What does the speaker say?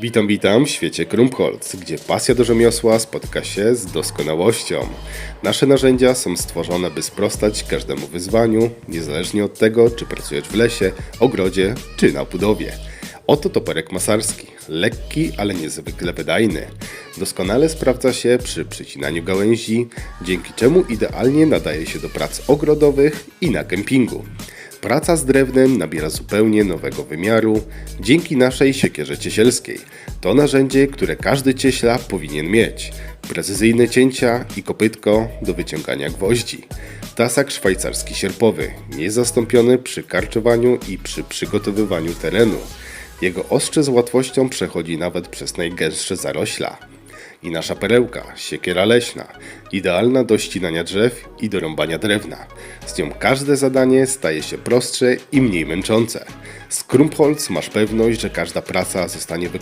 Witam, witam w świecie Krumpholz, gdzie pasja do rzemiosła spotyka się z doskonałością. Nasze narzędzia są stworzone, by sprostać każdemu wyzwaniu, niezależnie od tego, czy pracujesz w lesie, ogrodzie czy na budowie. Oto toperek masarski, lekki, ale niezwykle wydajny. Doskonale sprawdza się przy przycinaniu gałęzi, dzięki czemu idealnie nadaje się do prac ogrodowych i na kempingu. Praca z drewnem nabiera zupełnie nowego wymiaru dzięki naszej siekierze ciesielskiej. To narzędzie, które każdy cieśla powinien mieć. Precyzyjne cięcia i kopytko do wyciągania gwoździ. Tasak szwajcarski sierpowy, niezastąpiony przy karczowaniu i przy przygotowywaniu terenu. Jego ostrze z łatwością przechodzi nawet przez najgęstsze zarośla. I nasza perełka, siekiera leśna, idealna do ścinania drzew i do rąbania drewna. Z nią każde zadanie staje się prostsze i mniej męczące. Z Krumpholz masz pewność, że każda praca zostanie wykonana